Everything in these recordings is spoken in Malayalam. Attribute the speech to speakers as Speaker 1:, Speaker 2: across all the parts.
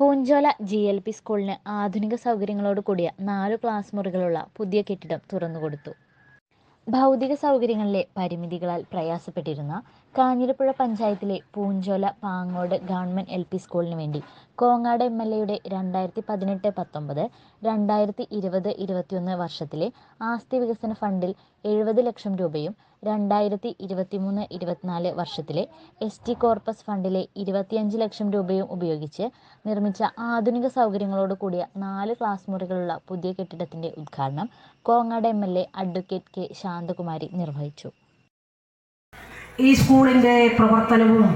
Speaker 1: പൂഞ്ചോല ജി എൽ പി സ്കൂളിന് ആധുനിക സൗകര്യങ്ങളോട് കൂടിയ നാലു ക്ലാസ് മുറികളുള്ള പുതിയ കെട്ടിടം തുറന്നുകൊടുത്തു. ഭൗതിക സൗകര്യങ്ങളിലെ പരിമിതികളാൽ പ്രയാസപ്പെട്ടിരുന്ന കാഞ്ഞിരപ്പുഴ പഞ്ചായത്തിലെ Poonchola Pangode government L P സ്കൂളിന് വേണ്ടി കോങ്ങാട് എം എൽ എയുടെ രണ്ടായിരത്തി പതിനെട്ട് പത്തൊമ്പത്, രണ്ടായിരത്തി ഇരുപത് ഇരുപത്തിയൊന്ന് വർഷത്തിലെ ആസ്തി വികസന ഫണ്ടിൽ എഴുപത് ലക്ഷം രൂപയും രണ്ടായിരത്തി ഇരുപത്തിമൂന്ന് ഇരുപത്തിനാല് വർഷത്തിലെ എസ് ടി കോർപ്പസ് ഫണ്ടിലെ ഇരുപത്തിയഞ്ച് ലക്ഷം രൂപയും ഉപയോഗിച്ച് നിർമ്മിച്ച ആധുനിക സൗകര്യങ്ങളോട് കൂടിയ നാല് ക്ലാസ് മുറികളുള്ള പുതിയ കെട്ടിടത്തിന്റെ ഉദ്ഘാടനം Kongad M L A advocate K Shanthakumari നിർവഹിച്ചു.
Speaker 2: ഈ സ്കൂളിന്റെ പ്രവർത്തനവും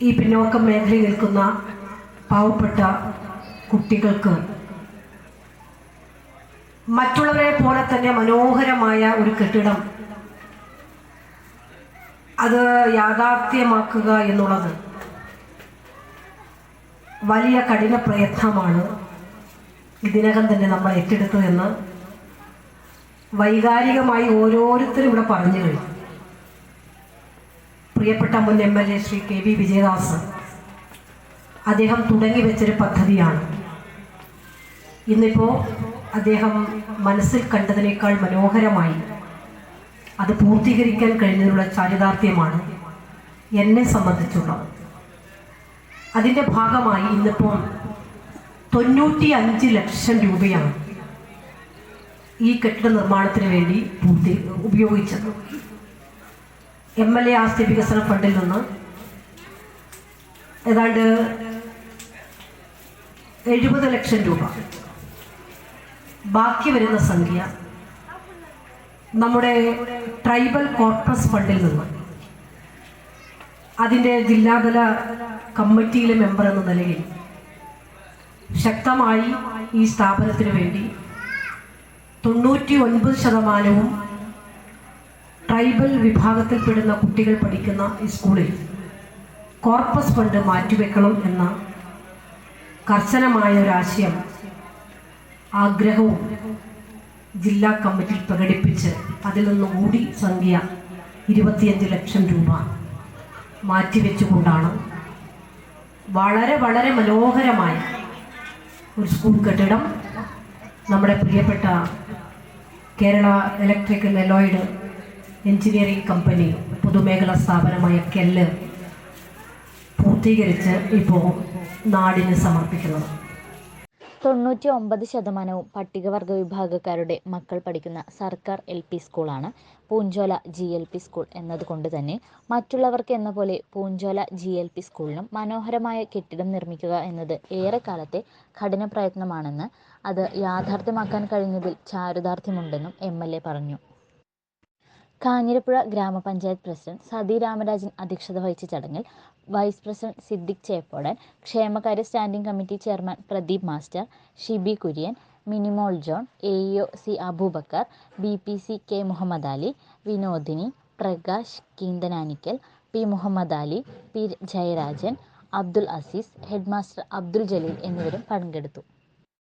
Speaker 2: ഈ പിന്നോക്ക മേഖലയിൽ നിൽക്കുന്ന പാവപ്പെട്ട കുട്ടികൾക്ക് മറ്റുള്ളവരെ പോലെ തന്നെ മനോഹരമായ ഒരു കെട്ടിടം അത് യാഥാർത്ഥ്യമാക്കുക എന്നുള്ളത് വലിയ കഠിന പ്രയത്നമാണ് ഇതിനകം തന്നെ നമ്മൾ ഏറ്റെടുത്തതെന്ന് വൈകാരികമായി ഓരോരുത്തരും ഇവിടെ പറഞ്ഞു കഴിഞ്ഞു പ്രിയപ്പെട്ട മുൻ M L A Shri K V Vijayadas അദ്ദേഹം തുടങ്ങി വെച്ചൊരു പദ്ധതിയാണ്. ഇന്നിപ്പോൾ അദ്ദേഹം മനസ്സിൽ കണ്ടതിനേക്കാൾ മനോഹരമായി അത് പൂർത്തീകരിക്കാൻ കഴിഞ്ഞതിനുള്ള ചാരിതാർത്ഥ്യമാണ് എന്നെ സംബന്ധിച്ചുള്ള അതിന്റെ ഭാഗമായി ഇന്നിപ്പോൾ തൊണ്ണൂറ്റി അഞ്ച് ലക്ഷം രൂപയാണ് ഈ കെട്ടിട നിർമ്മാണത്തിന് വേണ്ടി പൂർത്തി ഉപയോഗിച്ചത്. എം എൽ എ ആസ്തി വികസന ഫണ്ടിൽ നിന്ന്. ഏതാണ്ട് എഴുപത് ലക്ഷം രൂപ. ബാക്കി വരുന്ന സംഖ്യ നമ്മുടെ ട്രൈബൽ കോർപ്പസ് ഫണ്ടിൽ നിന്ന്. അതിന്റെ ജില്ലാതല കമ്മിറ്റിയിലെ മെമ്പർ എന്ന നിലയിൽ ശക്തമായി ഈ സ്ഥാപനത്തിന് വേണ്ടി തൊണ്ണൂറ്റി ഒൻപത് ശതമാനവും ട്രൈബൽ വിഭാഗത്തിൽപ്പെടുന്ന കുട്ടികൾ പഠിക്കുന്ന ഈ സ്കൂളിൽ കോർപ്പസ് ഫണ്ട് മാറ്റിവെക്കണം എന്ന കർശനമായ ഒരാശയം ആഗ്രഹവും ജില്ലാ കമ്മിറ്റി പ്രകടിപ്പിച്ച് അതിൽ നിന്ന് കൂടി സംഖ്യ ഇരുപത്തിയഞ്ച് ലക്ഷം രൂപ മാറ്റിവെച്ചുകൊണ്ടാണ് വളരെ വളരെ മനോഹരമായ ഒരു സ്കൂൾ കെട്ടിടം നമ്മുടെ പ്രിയപ്പെട്ട Kerala electrical allied engineering company പൊതുമേഖലാ സ്ഥാപനമായ കെല്ല് പൂർത്തീകരിച്ച് ഇപ്പോൾ നാടിന് സമർപ്പിക്കുന്നത്.
Speaker 1: തൊണ്ണൂറ്റി ഒമ്പത് ശതമാനവും പട്ടികവർഗ വിഭാഗക്കാരുടെ മക്കൾ പഠിക്കുന്ന സർക്കാർ എൽ പി സ്കൂളാണ് Poonchola G L P school എന്നതുകൊണ്ട് തന്നെ മറ്റുള്ളവർക്ക് എന്ന പോലെ പൂഞ്ചോല ജി എൽ പി സ്കൂളിനും മനോഹരമായ കെട്ടിടം നിർമ്മിക്കുക എന്നത് ഏറെക്കാലത്തെ കഠിന പ്രയത്നമാണെന്ന് അത് യാഥാർത്ഥ്യമാക്കാൻ കഴിഞ്ഞതിൽ ചാരിതാർത്ഥ്യമുണ്ടെന്നും എം എൽ എ പറഞ്ഞു. കാഞ്ഞിരപ്പുഴ ഗ്രാമപഞ്ചായത്ത് പ്രസിഡന്റ് സതി രാമരാജൻ അധ്യക്ഷത വഹിച്ച ചടങ്ങിൽ വൈസ് പ്രസിഡന്റ് സിദ്ദിഖ് ചേപ്പോടൻ, ക്ഷേമകാര്യ standing committee chairman Pradeep master, Shibi Kurian, Minimol John, A E O C Aboobacker, B P C K Muhammad Ali Vinodini, Prakash Keenthananikkal, P Muhammad Ali P Jayarajan, Abdul Azeez, headmaster Abdul Jaleel എന്നിവരും പങ്കെടുത്തു.